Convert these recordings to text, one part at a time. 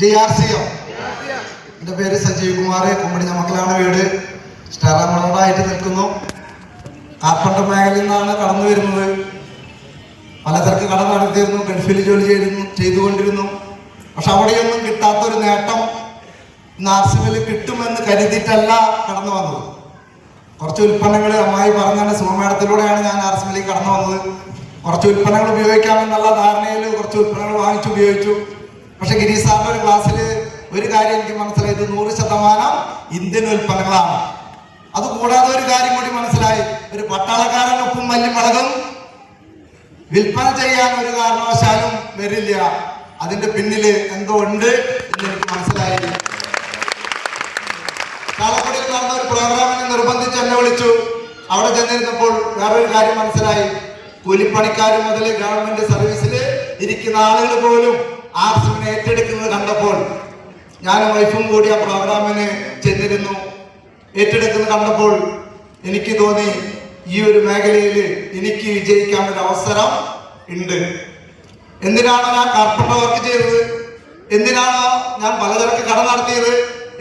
G R C O എന്റെ പേര് സജീവ് കുമാർ കുമ്പടി ഞമ്മക്കലാണ് വീട്. സ്റ്റാറാമണോടായിട്ട് നിൽക്കുന്നു. കാർപ്പന്റർ മേഖലയിൽ നിന്നാണ് കടന്നു വരുന്നത്. പലതരക്ക് കട നടത്തിയിരുന്നു ഗൾഫിൽ ജോലി ചെയ്തിരുന്നു ചെയ്തുകൊണ്ടിരുന്നു. പക്ഷെ അവിടെയൊന്നും കിട്ടാത്തൊരു നേട്ടം നാർസിമിൽ കിട്ടുമെന്ന് കരുതിയിട്ടല്ല കടന്നു വന്നത്. കുറച്ച് ഉൽപ്പന്നങ്ങൾ അമ്മായി പറഞ്ഞാണ് സുമമേടത്തിലൂടെയാണ് ഞാൻ ആർസിമിലേക്ക് കടന്നു വന്നത്. കുറച്ച് ഉൽപ്പന്നങ്ങൾ ഉപയോഗിക്കാമെന്നുള്ള ധാരണയിൽ കുറച്ച് ഉൽപ്പന്നങ്ങൾ വാങ്ങിച്ചു ഉപയോഗിച്ചു. പക്ഷെ ഗിരീഷ് സാറിന്റെ ഒരു ക്ലാസ്സിൽ ഒരു കാര്യം എനിക്ക് മനസ്സിലായത് നൂറ് ശതമാനം ഇന്ത്യൻ ഉൽപ്പന്നങ്ങളാണ്. അത് കൂടാതെ ഒരു കാര്യം കൂടി മനസ്സിലായി. ഒരു പട്ടാളക്കാരൻ ഉപ്പും മല്ലും മുളകും വിൽപ്പന ചെയ്യാൻ ഒരു കാരണവശാലും വരില്ല. അതിന്റെ പിന്നിൽ എന്തോ ഉണ്ട് എന്ന് എനിക്ക് മനസ്സിലായി ചാലക്കുടിയിൽ നടന്ന ഒരു പ്രോഗ്രാമിനെ നിർബന്ധിച്ച് എന്നെ വിളിച്ചു. അവിടെ ചെന്നിരുന്നപ്പോൾ വേറൊരു കാര്യം മനസ്സിലായി. കൂലിപ്പണിക്കാർ മുതൽ ഗവൺമെന്റ് സർവീസിൽ ഇരിക്കുന്ന ആളുകൾ പോലും ആർസിമിനെ ഏറ്റെടുക്കുന്നത് കണ്ടപ്പോൾ ഞാനും വൈഫും കൂടി ആ പ്രോഗ്രാമിന് ചെന്നിരുന്നു. ഏറ്റെടുക്കുന്നത് കണ്ടപ്പോൾ എനിക്ക് തോന്നി ഈ ഒരു മേഖലയിൽ എനിക്ക് വിജയിക്കാൻ ഒരു അവസരം ഉണ്ട്. എന്തിനാണ് ഞാൻ കാർപ്പറ്റ വർക്ക് ചെയ്തത്? എന്തിനാണ് ഞാൻ പലതരക്ക് കട നടത്തിയത്?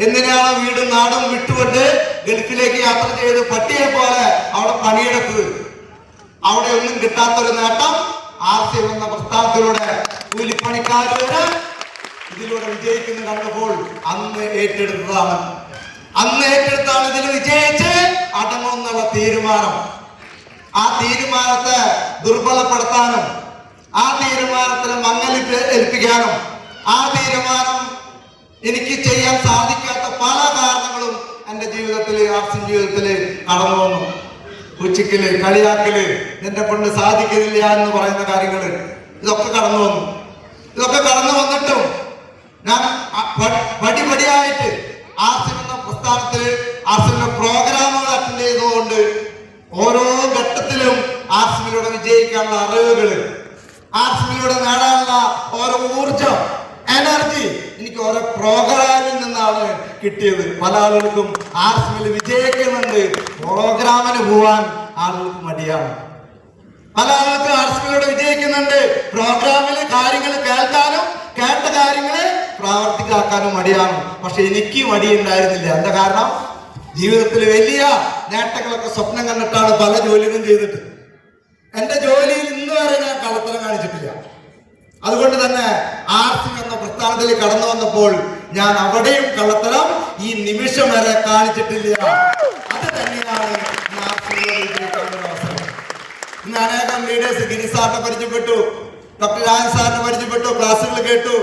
എന്തിനാണ് വീടും നാടും വിട്ടുകൊണ്ട് ഗൾഫിലേക്ക് യാത്ര ചെയ്ത് പട്ടിയെ പോലെ അവിടെ പണിയെടുത്തത്? അവിടെ ഒന്നും കിട്ടാത്തൊരു നേട്ടം ആർ സി എന്ന പ്രസ്ഥാനത്തിലൂടെ കൂലിപ്പണിക്കാർ വരെ ഇതിലൂടെ വിജയിക്കുന്ന കണ്ടപ്പോൾ അന്ന് ഏറ്റെടുത്തതാണ് അന്ന് ഏറ്റെടുത്താണ് ഇതിൽ വിജയിച്ച് അടങ്ങുന്നുള്ള തീരുമാനം. ആ തീരുമാനത്തെ ദുർബലപ്പെടുത്താനും ആ തീരുമാനത്തിന് മങ്ങലിപ്പ് ഏൽപ്പിക്കാനും ആ തീരുമാനം എനിക്ക് ചെയ്യാൻ സാധിക്കാത്ത പല കാരണങ്ങളും എന്റെ ജീവിതത്തിൽ ആർസിൻ ജീവിതത്തിൽ കടന്നു വന്നു. ഉച്ചക്കൽ കളിയാക്കൽ നിന്റെ കൊണ്ട് സാധിക്കുന്നില്ല എന്ന് പറയുന്ന കാര്യങ്ങൾ ഇതൊക്കെ കടന്നു വന്നു ഇതൊക്കെ കടന്നു വന്നിട്ടും ഞാൻ അ- പ- പടിപടിയായിട്ട് ആർസിം എന്ന ആർസിമിന്റെ പ്രോഗ്രാമുകൾ അറ്റൻഡ് ചെയ്തുകൊണ്ട് ഓരോ ഘട്ടത്തിലും ആർസിമിലൂടെ വിജയിക്കാനുള്ള അറിവുകൾ ആർസിമിലൂടെ നേടാനുള്ള ഓരോ ഊർജം എനർജി എനിക്ക് ഓരോ പ്രോഗ്രാമിൽ നിന്നാണ് കിട്ടിയത്. പല ആളുകൾക്കും ആർസിമിൽ വിജയിക്കുന്നുണ്ട് പ്രോഗ്രാമിന് പോവാൻ ആളുകൾക്ക് മടിയാണ്. പല ആളുകൾക്ക് ആർട്സിലൂടെ വിജയിക്കുന്നുണ്ട്. പ്രോഗ്രാമിൽ കാര്യങ്ങൾ കേൾക്കാനും കേട്ട കാര്യങ്ങൾ പ്രാവർത്തികമാക്കാനും മടിയാണ്. പക്ഷെ എനിക്ക് മടിയുണ്ടായിരുന്നില്ല. എന്താ കാരണം? ജീവിതത്തിൽ വലിയ നേട്ടങ്ങളൊക്കെ സ്വപ്നം കണ്ടിട്ടാണ് പല ജോലികളും ചെയ്തിട്ട്. എന്റെ ജോലിയിൽ ഇന്ന് വരെ ഞാൻ കള്ളത്തരം കാണിച്ചിട്ടില്ല. അതുകൊണ്ട് തന്നെ ആർസി എന്ന പ്രസ്ഥാനത്തിൽ കടന്നു വന്നപ്പോൾ ഞാൻ അവിടെയും കള്ളത്തരം ഈ നിമിഷം വരെ കാണിച്ചിട്ടില്ല. അത് തന്നെയാണ് ഇന്ന് അനേകം ലീഡേഴ്സ് ഗിരി സാറിനെ പരിചയപ്പെട്ടു ഡോക്ടർ രാജൻ സാറിനെ പരിചയപ്പെട്ടു ക്ലാസ്സുകൾ കേട്ടു.